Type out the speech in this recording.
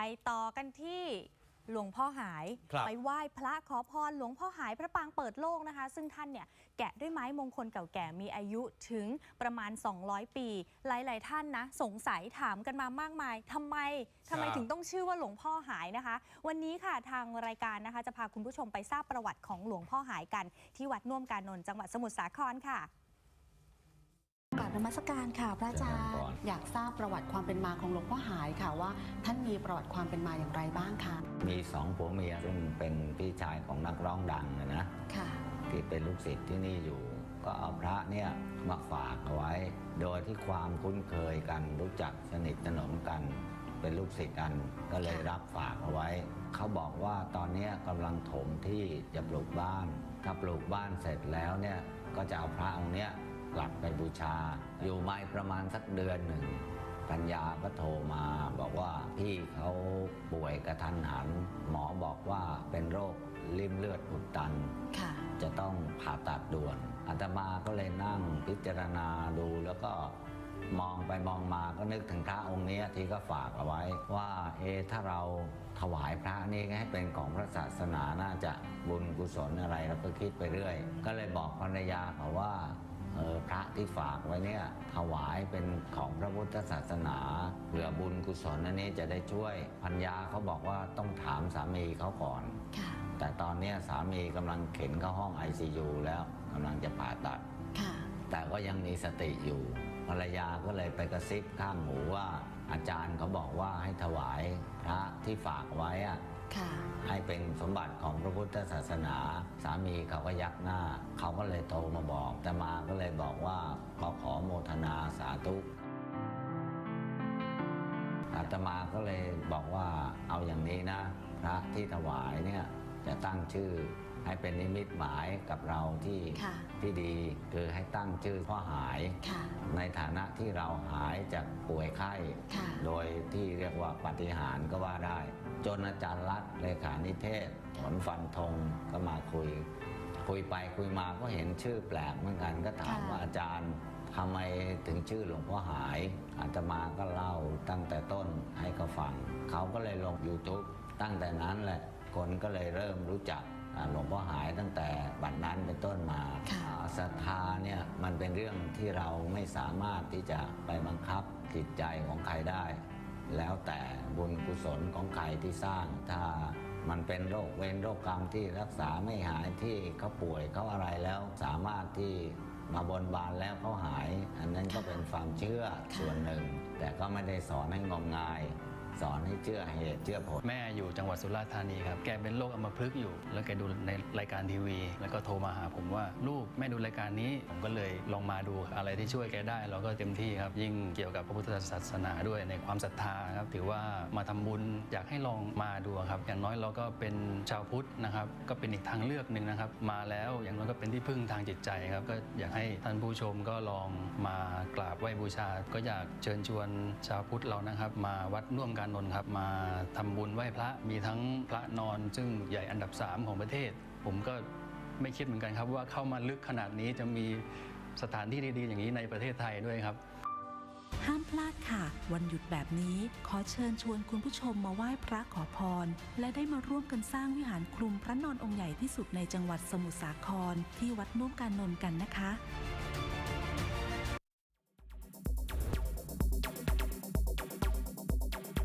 ไปต่อกันที่หลวงพ่อหายครับไปไหว้พระขอพรหลวงพ่อหายพระปางเปิดโลกนะคะ ซึ่งท่านเนี่ยแกะด้วยไม้มงคลเก่าแก่มีอายุถึงประมาณ 200 ปี หลายๆท่านนะ สงสัยถามกันมามากมายทำไมทำไมครับถึงต้องชื่อว่าหลวงพ่อหายนะคะ วันนี้ค่ะทางรายการนะคะจะพาคุณผู้ชมไปทราบประวัติของหลวงพ่อหายกัน ที่วัดน่วมการนนท์จังหวัดสมุทรสาครค่ะกราบ นมัสการค่ะพระอาจารย์เจริญพรอยากทราบประวัติความเป็นมาของหลวงพ่อหายค่ะว่า ท่านมีประวัติความเป็นมาอย่างไรบ้างคะมีสองผัวเมียซึ่งเป็นพี่ชายของนักร้องดังนะนะค่ะที่เป็นลูกศิษย์ที่นี่อยู่ ก็เอาพระเนี่ยมาฝากเอาไว้ โดยที่ความคุ้นเคยกันรู้จักสนิทสนมกันเป็นลูกศิษย์กันก็เลยค่ะรับฝากเอาไว้ เขาบอกว่าตอนเนี้ยกำลังถมที่จะปลูกบ้าน ถ้าปลูกบ้านเสร็จแล้วเนี่ยก็จะเอาพระองค์เนี้ย กลับไปบูชา อยู่ไม่ประมาณสักเดือนหนึ่งปัญญาก็โทรมาบอกว่าพี่เขาป่วยกระทันหัน หมอบอกว่าเป็นโรคริ่มเลือดอุดตันค่ะจะต้องผ่าตัดด่วน อาตมาก็เลยนั่งพิจารณาดูแล้วก็มองไปมองมาก็นึกถึงพระองค์เนี้ยที่ก็ฝากเอาไว้ว่าเอะถ้าเราถวายพระนี่ให้เป็นของพระศาสนาน่าจะบุญกุศลอะไรเราก็คิดไปเรื่อย ก็เลยบอกภรรยาเขาว่า เออพระที่ฝากไว้เนี่ยถวายเป็นของพระพุทธศาสนาเผื่อบุญกุศลอันนี้จะได้ช่วยพัญญาเขาบอกว่าต้องถามสามีเขาก่อน ค่ะ แต่ตอนเนี้ยสามีกำลังเข็นเข้าห้อง ICU แล้วกำลังจะผ่าตัด ค่ะ แต่ก็ยังมีสติอยู่ภรรยาก็เลยไปกระซิบข้างหูว่า อาจารย์เขาบอกว่าให้ถวายพระที่ฝากไว้อะค่ะ ให้เป็นสมบัติของพระพุทธศาสนา สามีเขาก็ยักหน้า เขาก็เลยโทรมาบอกแต่มาก็เลยบอกว่าขอขอโมทนาสาธุอาตมาก็เลยบอกว่าเอาอย่างนี้นะ พระที่ถวายเนี่ยจะตั้งชื่อ ให้เป็นนิมิตหมายกับเราที่ค่ะที่ดีคือให้ตั้งชื่อพ่อหาย ค่ะในฐานะที่เราหายจากป่วยไข้ ค่ะ โดยที่เรียกว่าปาฏิหารย์ก็ว่าได้ จนอาจารย์รัตน์เลขานิเทศผลฟันธงก็มาคุย คุยไปคุยมาก็เห็นชื่อแปลกเหมือนกันก็ถามค่ะว่าอาจารย์ทำไมถึงชื่อหลวงพ่อหาย อาตมาก็เล่าตั้งแต่ต้นให้เขาฟัง เขาก็เลยลง YouTube ตั้งแต่นั้นแหละคนก็เลยเริ่มรู้จักอ่า หลวงพ่อหายตั้งแต่บัดนั้นเป็นต้นมาค่ะอ่าศรัทธาเนี่ยมันเป็นเรื่องที่เราไม่สามารถที่จะไปบังคับจิตใจของใครได้ แล้วแต่บุญกุศลของใครที่สร้าง ถ้ามันเป็นโรคเวรโรคกรรมที่รักษาไม่หายที่เขาป่วยเขาอะไรแล้วสามารถที่มาบนบานแล้วเขาหาย อันนั้นก็เป็นความเชื่อส่วนหนึ่ง แต่ก็ไม่ได้สอนให้งมงาย สอนให้เชื่อเหตุเชื่อผล แม่อยู่จังหวัดสุราษฎร์ธานีครับ แกเป็นโรคอัมพฤกษ์อยู่ แล้วแกดูในรายการทีวี แล้วก็โทรมาหาผมว่าลูกแม่ดูรายการนี้ ผมก็เลยลองมาดูอะไรที่ช่วยแกได้ เราก็เต็มที่ครับ ยิ่งเกี่ยวกับพระพุทธศาสนาด้วยในความศรัทธาครับ ถือว่ามาทำบุญอยากให้ลองมาดูครับ อย่างน้อยเราก็เป็นชาวพุทธนะครับ ก็เป็นอีกทางเลือกหนึ่งนะครับ มาแล้วอย่างน้อยก็เป็นที่พึ่งทางจิตใจครับ ก็อยากให้ท่านผู้ชมก็ลองมากราบไหว้บูชา ก็อยากเชิญชวนชาวพุทธเรานะครับ มาวัดน่วมกานนท์ครับมาทำบุญไหว้พระมีทั้งพระนอนซึ่งใหญ่อันดับ 3 ของประเทศ ผมก็ไม่คิดเหมือนกันครับ ว่าเข้ามาลึกขนาดนี้จะมีสถานที่ดีๆ อย่างนี้ในประเทศไทยด้วยครับ ห้ามพลาดค่ะ วันหยุดแบบนี้ขอเชิญชวนคุณผู้ชมมาไหว้พระขอพร และได้มาร่วมกันสร้างวิหารคลุมพระนอนองค์ใหญ่ที่สุดในจังหวัดสมุทรสาคร ที่วัดนุ่มการนนท์กันนะคะ